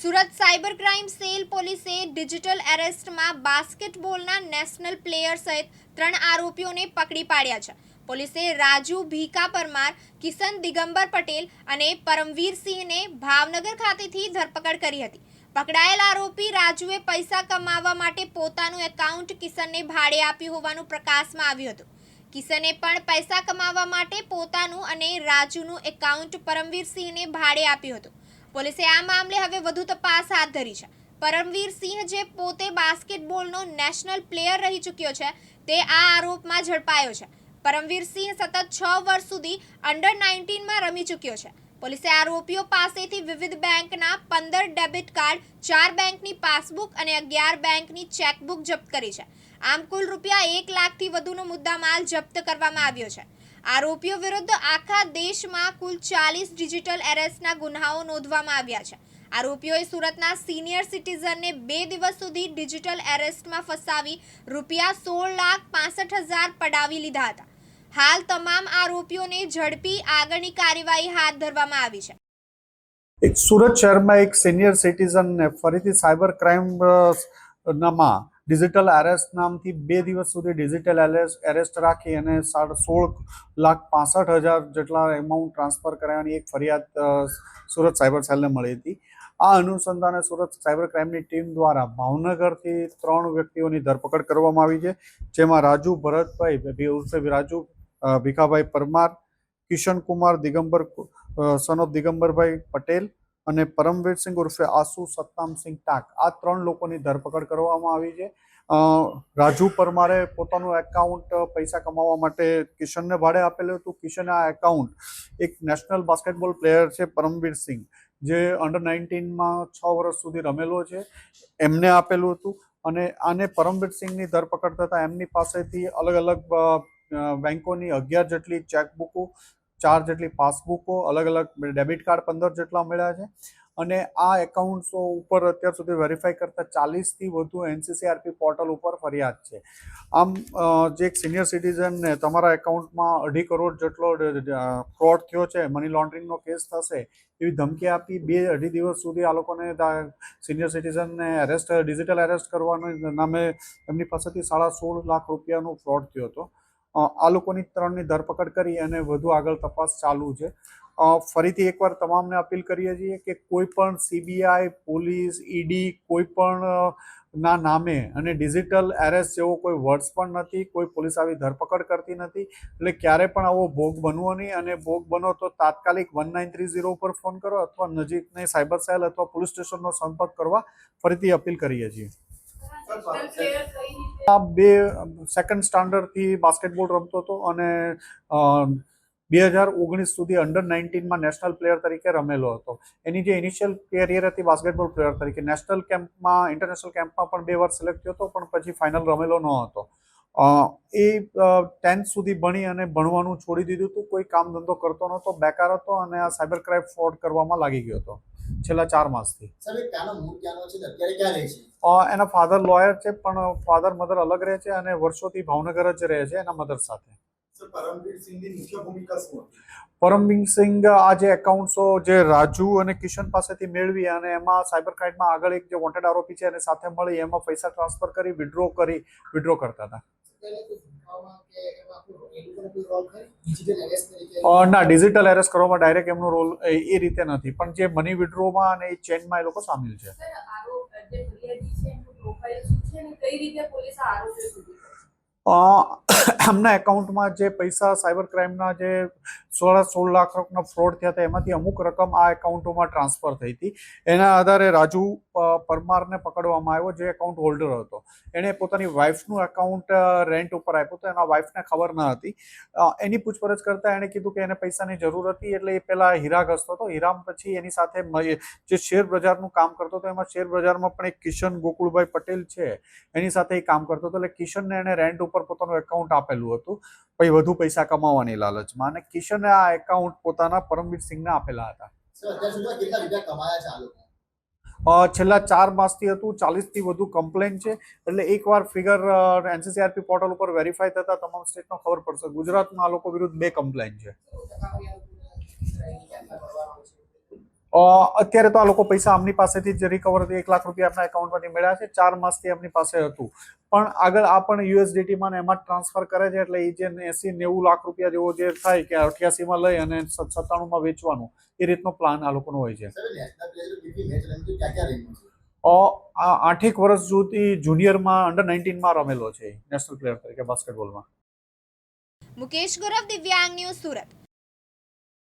Surat cyber crime cell પોલીસે digital એરેસ્ટમાં બાસ્કેટબોલના નેશનલ પ્લેયર સહિત ત્રણ આરોપીઓને પકડી પાડ્યા છે. પોલીસે રાજુ ભીકા પરમાર, કિશન દિગંબર પટેલ અને પરમવીર સિંહને ભાવનગર ખાતેથી ધરપકડ કરી હતી. પકડાયેલ આરોપી રાજુએ પૈસા કમાવવા માટે પોતાનું એકાઉન્ટ કિશનને ભાડે આપ્યું હોવાનું પ્રકાશમાં આવ્યું હતું. કિશને પણ પૈસા કમાવવા માટે પોતાનું અને રાજુનું એકાઉન્ટ પરમવીરસિંહને ભાડે આપ્યું હતું. પોલીસે આ મામલે હવે વધુ તપાસ હાથ ધરી છે. પરમવીર સિંહ જે પોતે બાસ્કેટબોલનો નેશનલ પ્લેયર રહી ચૂક્યો છે, તે આ આરોપમાં ઝડપાયો છે. પરમવીર સિંહ સતત છ વર્ષ સુધી અંડર નાઇન્ટીનમાં રમી ચૂક્યો છે. પોલીસે આરોપીઓ પાસેથી વિવિધ બેંકના પંદર ડેબિટ કાર્ડ, ચાર બેંકની પાસબુક અને અગિયાર બેંકની ચેકબુક જપ્ત કરી છે. આમ કુલ રૂપિયા એક લાખથી વધુનો મુદ્દામાલ જપ્ત કરવામાં આવ્યો છે. આરોપીઓ વિરુદ્ધ આખા દેશમાં કુલ ચાલીસ ડિજિટલ એરેસ્ટના ગુનાઓ નોંધવામાં આવ્યા છે. આરોપીઓએ સુરતના સિનિયર સિટીઝનને બે દિવસ સુધી ડિજિટલ એરેસ્ટમાં ફસાવી રૂપિયા સોળ લાખ પાસઠ હજાર પડાવી લીધા હતા. હાલ તમામ આરોપીઓને ઝડપી આગળની કાર્યવાહી હાથ ધરવામાં આવી છે. એક સુરત શહેરમાં એક સિનિયર સિટીઝનને ફરીથી સાયબર ક્રાઇમ નામાં ડિજિટલ એરેસ્ટ નામથી બે દિવસ સુધી ડિજિટલ એરેસ્ટ રાખી અને સાડા સોળ લાખ પાસઠ હજાર જેટલા એમાઉન્ટ ટ્રાન્સફર કરાવવાની એક ફરિયાદ સુરત સાયબર સેલને મળી હતી. આ અનુસંધાને સુરત સાયબર ક્રાઇમની ટીમ દ્વારા ભાવનગરથી ત્રણ વ્યક્તિઓની ધરપકડ કરવામાં આવી છે, જેમાં રાજુ ભરતભાઈ ઉર્ફે રાજુ ભીખાભાઈ પરમાર, કિશન કુમાર દિગંબર સન ઓફ દિગંબરભાઈ પટેલ અને પરમવીર સિંઘ ઉર્ફે આસુ સત્તામસિંહ ટાંક. આ ત્રણ લોકોની ધરપકડ કરવામાં આવી છે. રાજુ પરમારે પોતાનું એકાઉન્ટ પૈસા કમાવા માટે કિશનને ભાડે આપેલું હતું. કિશને આ એકાઉન્ટ એક નેશનલ બાસ્કેટબોલ પ્લેયર છે, પરમવીર સિંહ, જે અંડર નાઇન્ટીનમાં છ વર્ષ સુધી રમેલો છે. એમને આપેલું હતું અને આને પરમવીર સિંહની ધરપકડ થતાં એમની પાસેથી અલગ અલગ બેંકોની અગિયાર જેટલી ચેકબુકો ચાર જેટલી પાસબુકો અલગ અલગ ડેબિટ કાર્ડ પંદર જેટલા મળ્યા છે. અને આ એકાઉન્ટ્સો ઉપર અત્યાર સુધી વેરીફાઈ કરતા ચાલીસથી વધુ એનસીસીઆરપી પોર્ટલ ઉપર ફરિયાદ છે. આમ જે એક સિનિયર સિટીઝનને તમારા એકાઉન્ટમાં અઢી કરોડ જેટલો ફ્રોડ થયો છે, મની લોન્ડરિંગનો કેસ થશે, એવી ધમકી આપી બે અઢી દિવસ સુધી આ લોકોને સિનિયર સિટીઝનને એરેસ્ટ ડિજિટલ એરેસ્ટ કરવાના નામે એમની પાસેથી સાડા સોળ લાખ રૂપિયાનો ફ્રોડ થયો હતો. આ લોકોની ત્રણની ધરપકડ કરી અને વધુ આગળ તપાસ ચાલુ છે. ફરીથી એકવાર તમામને અપીલ કરીએ છીએ કે કોઈ પણ સીબીઆઈ પોલીસ ઈડી કોઈ પણ ના નામે અને ડિજિટલ એરેસ્ટ જેવો કોઈ વર્ડ્સ પણ નથી, કોઈ પોલીસ આવી ધરપકડ કરતી નથી, એટલે ક્યારે પણ આવો ભોગ બનવો નહીં અને ભોગ બનો તો તાત્કાલિક વન નાઇન થ્રી ઝીરો ઉપર ફોન કરો અથવા નજીકની સાયબર સેલ અથવા પોલીસ સ્ટેશનનો સંપર્ક કરવા ફરીથી અપીલ કરીએ છીએ. બે સેકન્ડ સ્ટાન્ડર્ડથી બાસ્કેટબોલ રમતો હતો અને બે હજાર ઓગણીસ સુધી અંડર નાઇન્ટીનમાં નેશનલ પ્લેયર તરીકે રમેલો હતો. એની જે ઇનિશિયલ કેરિયર હતી બાસ્કેટબોલ પ્લેયર તરીકે નેશનલ કેમ્પમાં ઇન્ટરનેશનલ કેમ્પમાં પણ બે વાર સિલેક્ટ થયો હતો, પણ પછી ફાઇનલ રમેલો ન હતો. એ ટેન્થ સુધી ભણી અને ભણવાનું છોડી દીધું હતું, કોઈ કામ ધંધો કરતો નહોતો, બેકાર હતો અને આ સાયબર ક્રાઇમ ફ્રોડ કરવામાં લાગી ગયો હતો. છેલ્લા ચાર માસથી. એના ફાધર લોયર છે પણ ફાધર મધર અલગ રહે છે અને વર્ષોથી ભાવનગર જ રહે છે એના મધર સાથે. પરમવીર સિંઘ આ જે એકાઉન્ટ્સો જે રાજુ અને કિશન પાસેથી મેળવી અને એમાં સાયબર ક્રાઇમમાં આગળ એક જે વોન્ટેડ આરોપી છે એને સાથે મળી એમાં પૈસા ટ્રાન્સફર કરી વિડ્રો કરી વિડ્રો કરતા હતા. ના ડિજિટલ એરેસ્ટ કરવામાં ડાયરેક્ટ એમનો રોલ એ રીતે નથી. પણ જે મની વિડ્રોમાં અને એ ચેનમાં એ લોકો સામેલ છે. સર આરોપ જે ફરિયાદી છે એમનું પ્રોફાઇલ શું છે અને કઈ રીતે પોલીસ આ આરોપીઓ સુધી અ, એમના એકાઉન્ટમાં જે પૈસા સાયબર ક્રાઇમના જે સોળા સોળ લાખ રૂપના ફ્રોડ થયા હતા એમાંથી અમુક રકમ આ એકાઉન્ટોમાં ટ્રાન્સફર થઈ હતી. એના આધારે રાજુ પરમારને પકડવામાં આવ્યો જે એકાઉન્ટ હોલ્ડર હતો. એણે પોતાની વાઇફનું એકાઉન્ટ રેન્ટ ઉપર આપ્યું તો એના વાઇફને ખબર ન હતી. એની પૂછપરછ કરતાં એણે કીધું કે એને પૈસાની જરૂર હતી એટલે એ પહેલાં હીરા ઘસતો હતો. હીરામ પછી એની સાથે જે શેર બજારનું કામ કરતો હતો એમાં શેર બજારમાં પણ એક કિશન ગોકુળભાઈ પટેલ છે. એની સાથે એ કામ કરતો હતો. એટલે કિશનને એણે રેન્ટ ઉપર પોતાનું એકાઉન્ટ આપેલું હતું પછી વધુ પૈસા કમાવાની લાલચમાં. અને કિશને આ એકાઉન્ટ પોતાના પરમવીર સિંહને આપેલા હતા. છેલ્લા ચાર માસથી હતું ચાલીસથી વધુ કમ્પ્લેન છે. એટલે એકવાર ફિગર એનસીસીઆરપી પોર્ટલ ઉપર વેરીફાઈ થતા તમામ સ્ટેટનો ખબર પડશે. ગુજરાતમાં આ લોકો વિરુદ્ધ બે કમ્પ્લેન છે. અત્યારે તો આ લોકો પૈસા આમની પાસેથી જ રિકવર એક લાખ રૂપિયા એમના એકાઉન્ટમાંથી મળ્યા છે. ચાર માસથી એમની પાસે હતું. પણ આગળ આ પણ યુએસડીટીમાં એમાં ટ્રાન્સફર કરે છે એટલે એ જે એસી નેવું લાખ રૂપિયા જેવો જે થાય કે અઠ્યાસીમાં લઈ અને સત્તાણુંમાં વેચવાનું એ રીતનો પ્લાન આ લોકોનો હોય છે. આઠેક વર્ષ સુધી જુનિયરમાં અંડર નાઇન્ટીનમાં રમેલો છે નેશનલ પ્લેયર તરીકે બાસ્કેટબોલમાં મુકેશ ગોરવ દિવ્યાંગ ન્યૂઝ સુરત.